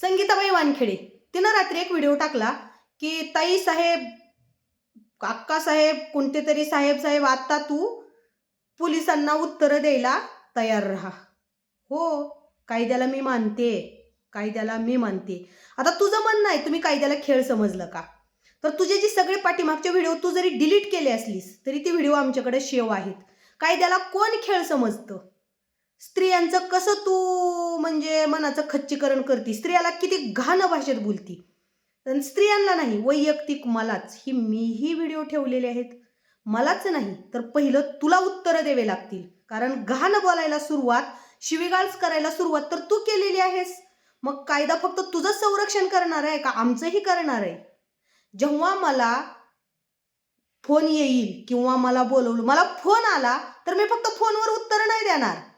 संगीताबाई वानखेडे. तिनं रात्री एक व्हिडिओ टाकला की ताई साहेब काका साहेब कोणते तरी साहेब साहेब आता तू पोलिसांना उत्तरं द्यायला तयार राहा. हो कायद्याला मी मानते कायद्याला मी मानते. आता तुझं म्हणणं आहे तुम्ही कायद्याला खेळ समजलं का? तर तुझे जे सगळे पाठीमागचे व्हिडिओ तू जरी डिलीट केले असलीस तरी ते व्हिडिओ आमच्याकडे शेव आहेत. कायद्याला कोण खेळ समजतं? स्त्रियांचं कसं तू म्हणजे मनाचं खच्चीकरण करती? स्त्रियाला किती घाण भाषेत बोलती? पण स्त्रियांना नाही वैयक्तिक मलाच. ही मीही व्हिडिओ ठेवलेले आहेत. मलाच नाही तर पहिलं तुला उत्तरं द्यावे लागतील. कारण घाण बोलायला सुरुवात शिवीगाळच करायला सुरुवात तर तू केलेली आहेस. मग कायदा फक्त तुझं संरक्षण करणार आहे का आमचंही करणार आहे? जेव्हा मला फोन येईल किंवा मला बोलवलं मला फोन आला तर मी फक्त फोनवर उत्तर नाही देणार.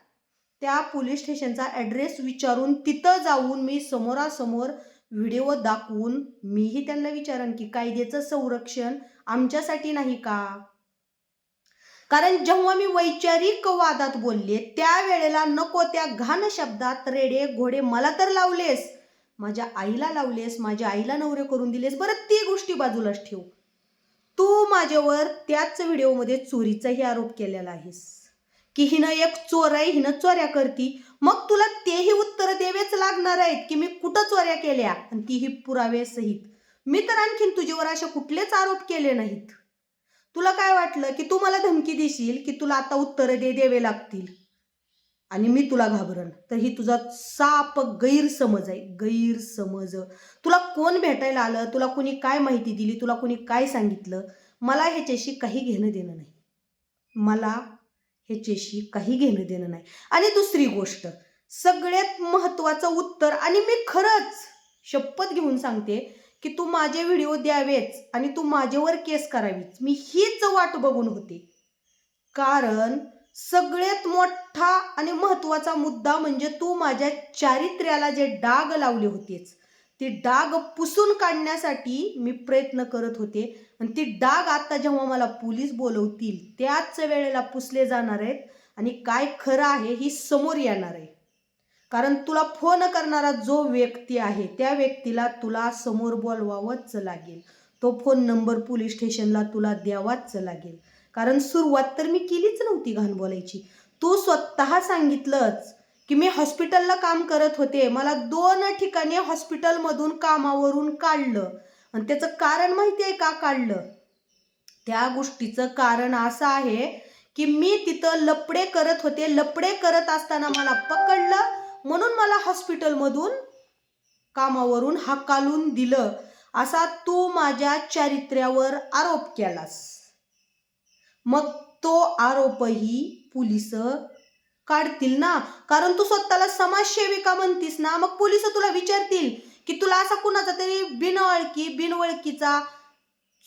त्या पोलीस स्टेशनचा ॲड्रेस विचारून तिथं जाऊन मी समोरासमोर व्हिडिओ दाखवून मीही त्यांना विचारन की कायद्याचं संरक्षण आमच्यासाठी नाही का? कारण जेव्हा मी वैचारिक वादात बोलले त्यावेळेला नको त्या घाण शब्दात रेडे घोडे मला तर लावलेस माझ्या आईला लावलेस माझ्या आईला नवरे करून दिलेस बरं ती गोष्टी बाजूलाच ठेव. तू माझ्यावर त्याच व्हिडिओमध्ये चोरीचाही आरोप केलेला आहेस. की हिनं एक चोर आहे हिनं चोऱ्या करती. मग तुला तेही उत्तर द्यावेच लागणार आहेत की मी कुठं चोऱ्या केल्या? आणि तीही पुरावे सहित. मी तर आणखीन तुझ्यावर असे कुठलेच आरोप केले नाहीत. तुला काय वाटलं की तू मला धमकी देशील की तुला आता उत्तरं दे द्यावे लागतील? आणि मी तुला घाबरन. तर ही तुझा साप गैरसमज आहे. गैरसमज. तुला कोण भेटायला आलं? तुला कोणी काय माहिती दिली? तुला कोणी काय सांगितलं? मला ह्याच्याशी काही घेणं देणं नाही. मला ह्याच्याशी काही घेणं देणं नाही. आणि दुसरी गोष्ट सगळ्यात महत्त्वाचं उत्तर आणि मी खरंच शपथ घेऊन सांगते की तू माझे व्हिडिओ द्यावेच आणि तू माझ्यावर केस करावीच. मी हीच वाट बघून होते. कारण सगळ्यात मोठा आणि महत्त्वाचा मुद्दा म्हणजे तू माझ्या चारित्र्याला जे डाग लावले होतेच. ते डाग पुसून काढण्यासाठी मी प्रयत्न करत होते. आणि ती डाग आता जेव्हा मला पोलीस बोलवतील त्याच वेळेला पुसले जाणार आहेत. आणि काय खरं आहे ही समोर येणार आहे. कारण तुला फोन करणारा जो व्यक्ती आहे त्या व्यक्तीला तुला समोर बोलवावंच लागेल. तो फोन नंबर पोलीस स्टेशनला तुला द्यावाच लागेल. कारण सुरुवात तर मी केलीच नव्हती घाण बोलायची. तू स्वतः सांगितलंच की मी हॉस्पिटलला काम करत होते. मला दोन ठिकाणी हॉस्पिटलमधून कामावरून काढलं. आणि त्याचं कारण माहिती आहे का? काढलं. त्या गोष्टीचं कारण असं आहे की मी तिथं लपडे करत होते. लपडे करत असताना मला पकडलं. म्हणून मला हॉस्पिटलमधून कामावरून हाकालून दिलं. असा तू माझ्या चारित्र्यावर आरोप केलास. मग तो आरोपही पोलीस काढतील ना? कारण तू स्वतःला समाजसेविका म्हणतीस ना. मग पोलीस तुला विचारतील की तुला असा कुणाचा तरी बिनओळखी बिनवळखीचा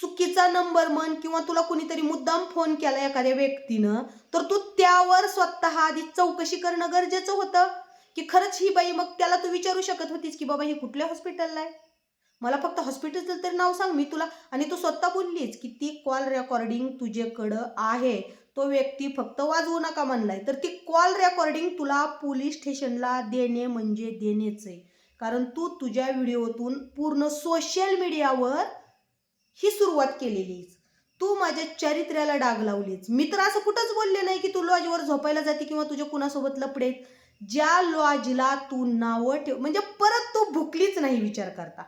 चुकीचा नंबर म्हण किंवा तुला कुणीतरी मुद्दाम फोन केला एखाद्या व्यक्तीनं तर तू त्यावर स्वतः आधी चौकशी करणं गरजेचं होतं. की खरंच ही बाई मग त्याला तू विचारू शकत होतीस की बाबा हे कुठल्या हॉस्पिटलला आहे? मला फक्त हॉस्पिटलचं तरी नाव सांग मी तुला आणि तू स्वतः बोललीच की ती कॉल रेकॉर्डिंग तुझ्याकडं आहे. तो व्यक्ती फक्त वाजवू नका म्हणलाय तर ती कॉल रेकॉर्डिंग तुला पोलीस स्टेशनला देणे म्हणजे देणेच आहे कारण तू तुझ्या व्हिडिओतून पूर्ण सोशल मीडियावर ही सुरुवात केलेली तू माझ्या चरित्र्याला डाग लावलीच मी तर असं कुठंच बोलले नाही की तू लॉजवर झोपायला जाते किंवा तुझ्या कुणासोबत लपडेत. ज्या लॉजला तू नावं ठेव म्हणजे परत तू भुकलीच नाही विचार करता.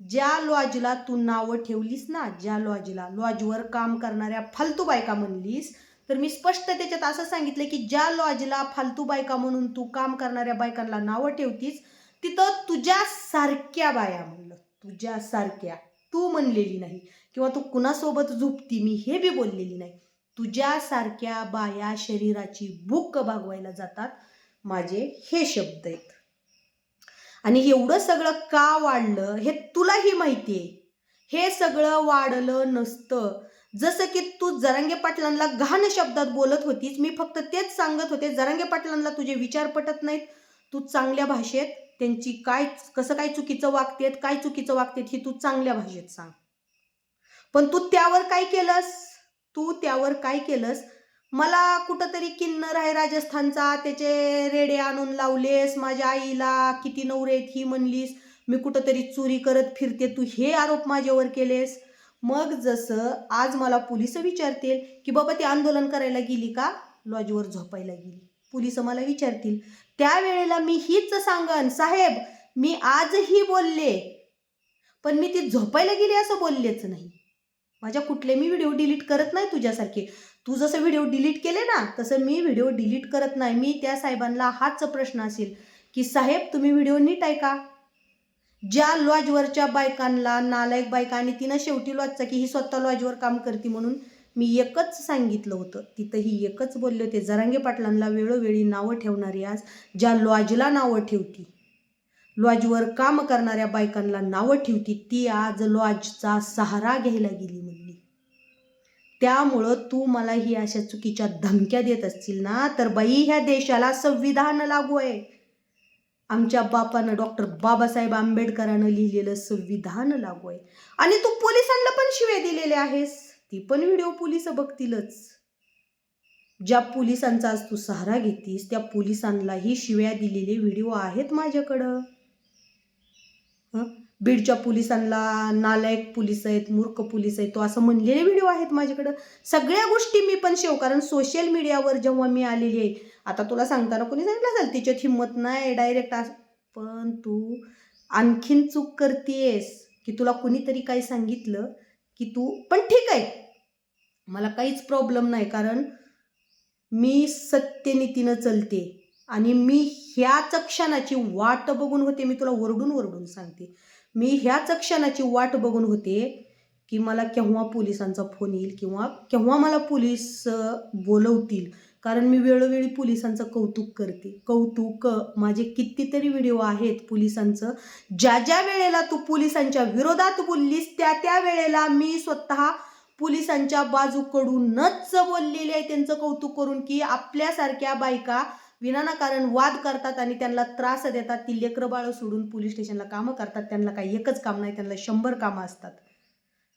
ज्या लॉजला तू नावं ठेवलीस ना ज्या लॉजला लॉजवर काम करणाऱ्या फालतू बायका म्हणलीस तर मी स्पष्ट त्याच्यात असं सांगितलं की ज्या लॉजला फालतू बायका म्हणून तू काम करणाऱ्या बायकांना नावं ठेवतीस तिथं तुझ्या सारख्या बाया म्हणलं. तुझ्या सारख्या. तू म्हणलेली नाही. किंवा तू कुणासोबत झोपती मी हे बी बोललेली नाही. तुझ्यासारख्या बाया शरीराची भूक भागवायला जातात. माझे हे शब्द आहेत. आणि एवढं सगळं का वाढलं हे तुलाही माहिती आहे. हे सगळं वाढलं नसतं. जसं की तू जरांगे पाटलांना घाण शब्दात बोलत होतीस मी फक्त तेच सांगत होते जरांगे पाटलांना तुझे विचार पटत नाहीत. तू चांगल्या भाषेत त्यांची काय कसं काय चुकीचं वागतेत काय चुकीचं वागतेत हे तू चांगल्या भाषेत सांग. पण तू त्यावर काय केलंस? तू त्यावर काय केलंस? मला कुठंतरी किन्नर आहे राजस्थानचा त्याचे रेडे आणून लावलेस माझ्या आईला किती नवरे आहेत ही म्हणलीस. मी कुठंतरी चोरी करत फिरते तू हे आरोप माझ्यावर केलेस. मग जसं आज मला पोलीस विचारतील की बाबा ती आंदोलन करायला गेली का? लॉजवर झोपायला गेली. पोलीस मला विचारतील. त्यावेळेला मी हीच सांगन साहेब मी आजही बोलले. पण मी ती झोपायला गेली असं बोललेच नाही. माझ्या कुठले मी व्हिडिओ डिलीट करत नाही तुझ्यासारखे. तू जसं व्हिडिओ डिलीट केले ना तसं मी व्हिडिओ डिलीट करत नाही. मी त्या साहेबांना हाच प्रश्न असेल की साहेब तुम्ही व्हिडिओ नीट ऐका. ज्या लॉजवरच्या बायकांना नालायक बायका आणि तिनं शेवटी लॉजचा की ही स्वतः लॉजवर काम करते म्हणून मी एकच सांगितलं होतं. तिथंही एकच बोलले होते जरांगे पाटलांना वेळोवेळी नावं ठेवणारी आज ज्या लॉजला नावं ठेवती लॉजवर काम करणाऱ्या बायकांना नावं ठेवती ती आज लॉजचा सहारा घ्यायला गेली म्हणली. त्यामुळं तू मला ही अशा चुकीच्या धमक्या देत असतील ना तर बाई ह्या देशाला संविधान लागू आहे. आमच्या बापानं डॉक्टर बाबासाहेब आंबेडकरांनं लिहिलेलं संविधान लागू आहे. आणि तू पोलिसांना पण शिव्या दिलेल्या आहेस. ती पण व्हिडिओ पोलीस बघतीलच. ज्या पोलिसांचा आज तू सहारा घेतीस त्या पोलिसांनाही शिव्या दिलेले व्हिडिओ आहेत माझ्याकडं. हं? बीडच्या पोलिसांना नालायक पोलीस आहेत मूर्ख पोलीस आहेत तो असं म्हणलेले व्हिडिओ आहेत माझ्याकडं. सगळ्या गोष्टी मी पण शेव कारण सोशल मीडियावर जेव्हा मी आलेली आहे आता तुला सांगताना कोणी सांगितलं असेल? तिच्यात हिंमत नाही डायरेक्ट अस पण तू आणखीन चूक करतेस की तुला कुणीतरी काही सांगितलं की तू पण ठीक आहे. मला काहीच प्रॉब्लेम नाही कारण मी सत्यनीतीनं चलते आणि मी ह्याच क्षणाची वाट बघून होते. मी तुला वरडून ओरडून सांगते. मी ह्याच क्षणाची वाट बघून होते की मला केव्हा पोलिसांचा फोन येईल किंवा केव्हा मला पोलीस बोलवतील. कारण मी वेळोवेळी पोलिसांचं कौतुक करते. कौतुक माझे कितीतरी व्हिडिओ आहेत पोलिसांचं. ज्या ज्या वेळेला तू पोलिसांच्या विरोधात बोललीस त्या त्या वेळेला मी स्वतः पोलिसांच्या बाजूकडूनच बोललेले आहे त्यांचं कौतुक करून की आपल्यासारख्या बायका विनानाकारण वाद करतात आणि त्यांना त्रास देतात. ती लेकरं बाळं सोडून पोलीस स्टेशनला कामं करतात. त्यांना काही एकच काम नाही त्यांना शंभर कामं असतात.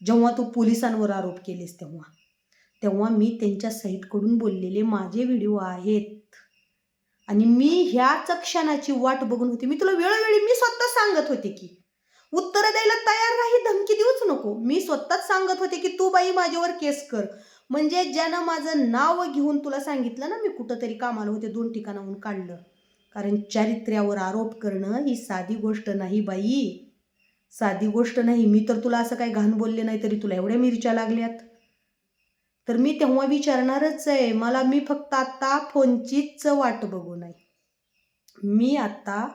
जेव्हा तू पोलिसांवर आरोप केलीस तेव्हा. तेव्हा मी त्यांच्या साईटकडून बोललेले माझे व्हिडिओ आहेत. आणि मी ह्याच क्षणाची वाट बघून होते. मी तुला वेळोवेळी मी स्वतः सांगत होते की उत्तरं द्यायला तयार नाही धमकी देऊच नको. मी स्वतःच सांगत होते की तू बाई माझ्यावर केस कर. म्हणजे ज्यानं माझं नाव घेऊन तुला सांगितलं ना मी कुठंतरी कामाला होते दोन ठिकाणाहून काढलं. कारण चारित्र्यावर आरोप करणं ही साधी गोष्ट नाही बाई. साधी गोष्ट नाही. मी तर तुला असं काही घाण बोलले नाही तरी तुला एवढ्या मिरच्या लागल्यात. तर मी तेव्हा विचारणारच आहे मला मी फक्त आत्ता फोनचीच वाट बघू नये. मी आत्ता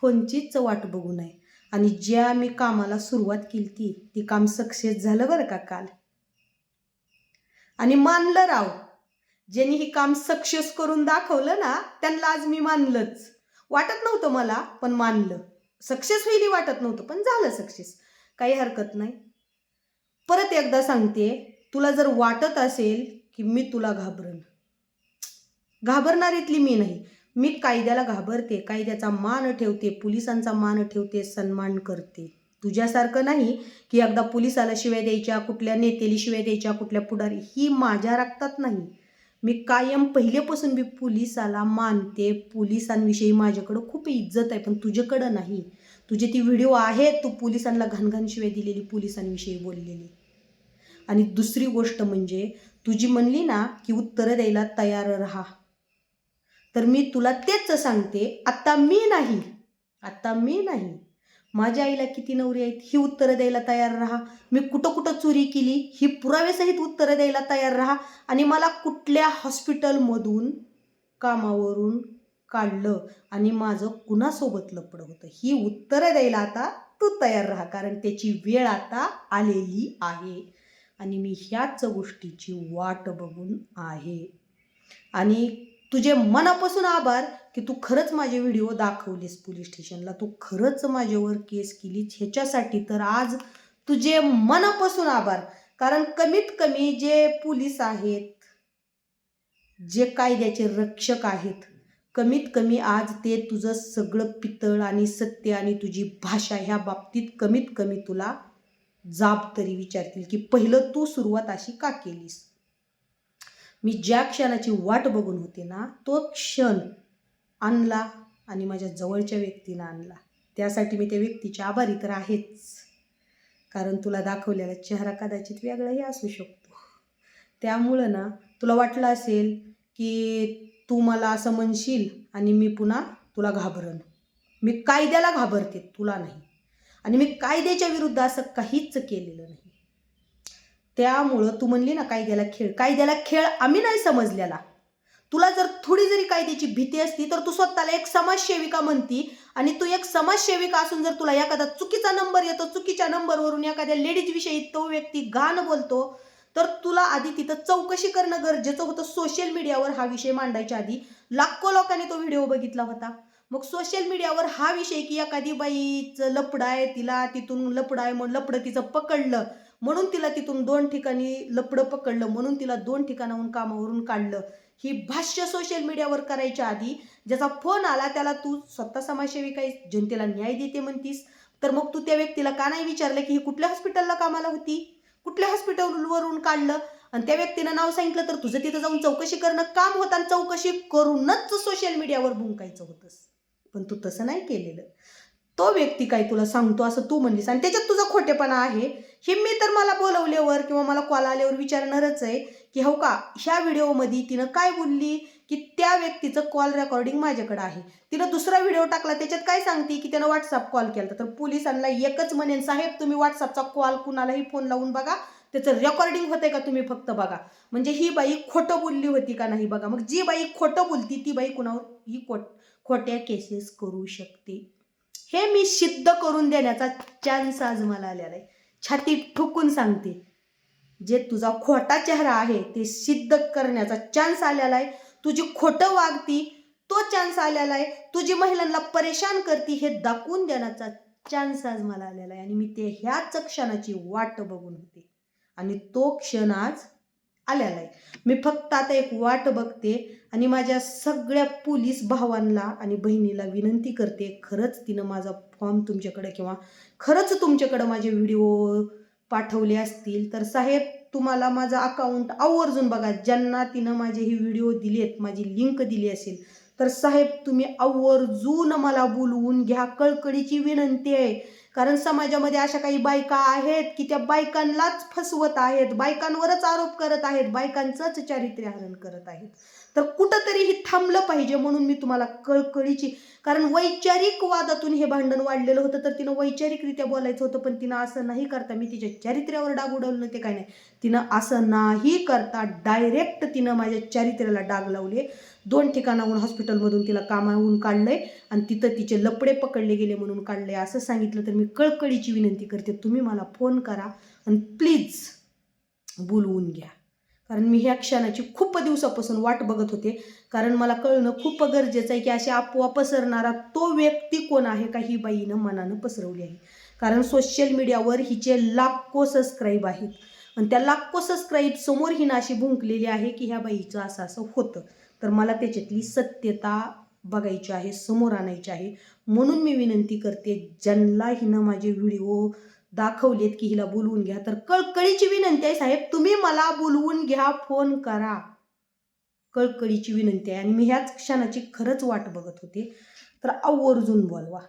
फोनचीच वाट बघू नये. आणि ज्या मी कामाला सुरुवात केली ती ती काम सक्सेस झालं बरं का काल? आणि मानलं राव ज्यांनी हे काम सक्सेस करून दाखवलं ना त्यांना आज मी मानलंच. वाटत नव्हतं मला पण मानलं. सक्सेस होईल वाटत नव्हतं पण झालं सक्सेस. काही हरकत नाही. परत एकदा सांगते तुला जर वाटत असेल की मी तुला घाबरन. घाबरणारीतली मी नाही. मी कायद्याला घाबरते कायद्याचा मान ठेवते पोलिसांचा मान ठेवते सन्मान करते. तुझ्यासारखं नाही की एकदा पोलिसाला शिवाय द्यायच्या कुठल्या नेतेली शिवाय द्यायच्या कुठल्या पुढारी ही माझ्या रक्तात नाही. मी कायम पहिलेपासून मी पोलिसाला मानते. पोलिसांविषयी माझ्याकडं खूप इज्जत आहे पण तुझ्याकडं नाही. तुझे ती व्हिडिओ आहेत तू पोलिसांना घाणघाण शिवाय दिलेली पोलिसांविषयी बोललेली. आणि दुसरी गोष्ट म्हणजे तुझी म्हणली ना की उत्तरं द्यायला तयार राहा. तर मी तुला तेच सांगते आत्ता मी नाही आत्ता मी नाही. माझ्या आईला किती नवरी आहेत ही उत्तरं द्यायला तयार राहा. मी कुठं कुठं चोरी केली ही पुराव्यासहित उत्तरं द्यायला तयार राहा. आणि मला कुठल्या हॉस्पिटलमधून कामावरून काढलं आणि माझं कुणासोबत लपडं होतं ही उत्तरं द्यायला आता तू तयार राहा. कारण त्याची वेळ आता आलेली आहे. आणि मी ह्याच गोष्टीची वाट बघून आहे. आणि तुझे मनापासून आभार की तू खरंच माझे व्हिडिओ दाखवलीस पोलीस स्टेशनला. तू खरंच माझ्यावर केस केलीस ह्याच्यासाठी तर आज तुझे मनापासून आभार. कारण कमीत कमी जे पोलीस आहेत जे कायद्याचे रक्षक आहेत कमीत कमी आज ते तुझं सगळं पितळ आणि सत्य आणि तुझी भाषा ह्या बाबतीत कमीत कमी तुला जाब तरी विचारतील की पहिलं तू सुरुवात अशी का केलीस? मी ज्या क्षणाची वाट बघून होते ना तो क्षण आणला आणि माझ्या जवळच्या व्यक्तीनं आणला. त्यासाठी मी त्या व्यक्तीचे आभारी तर आहेच. कारण तुला दाखवलेला चेहरा कदाचित वेगळाही असू शकतो. त्यामुळं ना तुला वाटलं असेल की तू मला असं म्हणशील आणि मी पुन्हा तुला घाबरन. मी कायद्याला घाबरते तुला नाही. आणि मी कायद्याच्या विरुद्ध असं काहीच केलेलं नाही. त्यामुळं तू म्हणली ना कायद्याला खेळ कायद्याला खेळ आम्ही नाही समजलेला. तुला जर थोडी जरी कायद्याची भीती असती तर तू स्वतःला एक समाजसेविका म्हणती आणि तू एक समाजसेविका असून जर तुला एखादा चुकीचा नंबर येतो चुकीच्या नंबरवरून एखाद्या लेडीजविषयी तो व्यक्ती गाणं बोलतो तर तुला आधी तिथं चौकशी करणं गरजेचं होतं. सोशल मीडियावर हा विषय मांडायच्या आधी लाखो लोकांनी तो व्हिडिओ बघितला होता. मग सोशल मीडियावर हा विषय की एखादी बाईचं लपडं आहे तिला तिथून लपडं आहे म्हणून लपडं तिचं पकडलं म्हणून तिला तिथून दोन ठिकाणी लपडं पकडलं म्हणून तिला दोन ठिकाणाहून कामावरून काढलं. ही भाष्य सोशल मीडियावर करायच्या आधी ज्याचा फोन आला त्याला तू स्वतः समाजसेविका काही जनतेला न्याय देते म्हणतीस तर मग तू त्या व्यक्तीला का नाही विचारलं की ही कुठल्या हॉस्पिटलला कामाला होती? कुठल्या हॉस्पिटलवरून काढलं? आणि त्या व्यक्तीनं नाव सांगितलं तर तुझं तिथं जाऊन चौकशी करणं काम होतं आणि चौकशी करूनच सोशल मीडियावर भुंकायचं होतंस. पण तू तसं नाही केलेलं. तो व्यक्ती काय तुला सांगतो असं तू म्हणलीस आणि त्याच्यात तुझा खोटेपणा आहे. हे मी तर मला बोलवल्यावर किंवा मला कॉल आल्यावर विचारणारच आहे की हो का ह्या व्हिडिओमध्ये तिनं काय बोलली की त्या व्यक्तीचं कॉल रेकॉर्डिंग माझ्याकडे आहे. तिनं दुसरा व्हिडिओ टाकला त्याच्यात काय सांगते की त्यानं व्हॉट्सअप कॉल केला तर पोलिसांना एकच म्हणेन साहेब तुम्ही व्हॉट्सअपचा कॉल कुणालाही फोन लावून बघा. त्याचं रेकॉर्डिंग होतंय का तुम्ही फक्त बघा. म्हणजे ही बाई खोटं बोलली होती का नाही बघा. मग जी बाई खोटं बोलती ती बाई कुणावर ही खोट खोट्या केसेस करू शकते. हे मी सिद्ध करून देण्याचा चान्स आज मला आलेला आहे. छाती ठुकून सांगते. जे तुझा खोटा चेहरा आहे ते सिद्ध करण्याचा चान्स आलेला आहे. तुझी खोटं वागती तो चान्स आलेला आहे. तुझी महिलांना परेशान करती हे दाखवून देण्याचा चान्स आज मला आलेला आहे. आणि मी ते ह्याच क्षणाची वाट बघून होते. आणि तो क्षण आज आलेला आहे. मी फक्त आता एक वाट बघते. आणि माझ्या सगळ्या पोलीस भावांना आणि बहिणीला विनंती करते खरंच तिनं माझा फॉर्म तुमच्याकडे किंवा खरंच तुमच्याकडं माझे व्हिडिओ पाठवले असतील तर साहेब तुम्हाला माझा अकाउंट आवर्जून बघा. ज्यांना तिनं माझे ही व्हिडिओ दिले आहेत माझी लिंक दिली असेल तर साहेब तुम्ही आवर्जून मला बोलवून घ्या. कळकळीची विनंती आहे. कारण समाजामध्ये अशा काही बायका आहेत की त्या बायकांनाच फसवत आहेत बायकांवरच आरोप करत आहेत बायकांचंच चारित्र्यहरण करत आहेत. तर कुठंतरी ही थांबलं पाहिजे म्हणून मी तुम्हाला कळकळीची कारण वैचारिक वादातून हे भांडण वाढलेलं होतं तर तिनं वैचारिकरित्या बोलायचं होतं पण तिनं असं नाही करता. मी तिच्या चारित्र्यावर डाग उडवलं ते काय नाही. तिनं असं नाही करता. डायरेक्ट तिनं माझ्या चारित्र्याला डाग लावले. दोन ठिकाणाहून हॉस्पिटलमधून तिला कामावून काढलंय आणि तिथं तिचे लपडे पकडले गेले म्हणून काढले असं सांगितलं तर मी कळकळीची विनंती करते तुम्ही मला फोन करा आणि प्लीज बोलवून घ्या. कारण मी ह्या क्षणाची खूप दिवसापासून वाट बघत होते. कारण मला कळणं खूप गरजेचं आहे की अशी अफवा पसरणारा तो व्यक्ती कोण आहे का ही बाईनं मनानं पसरवली आहे. कारण सोशल मीडियावर हिचे लाखो सबस्क्राईब आहेत. आणि त्या लाखो सबस्क्राईब समोर हिनं अशी भुंकलेली आहे की ह्या बाईचं असं असं होतं. तर मला त्याच्यातली सत्यता बघायची आहे समोर आणायची आहे. म्हणून मी विनंती करते ज्यांना हिनं माझे व्हिडिओ दाखवलेत की हिला बोलवून घ्या. तर कळकळीची विनंती आहे साहेब तुम्ही मला बोलवून घ्या फोन करा. कळकळीची विनंती आहे. आणि मी ह्याच क्षणाची खरंच वाट बघत होते. तर आवर्जून बोलवा.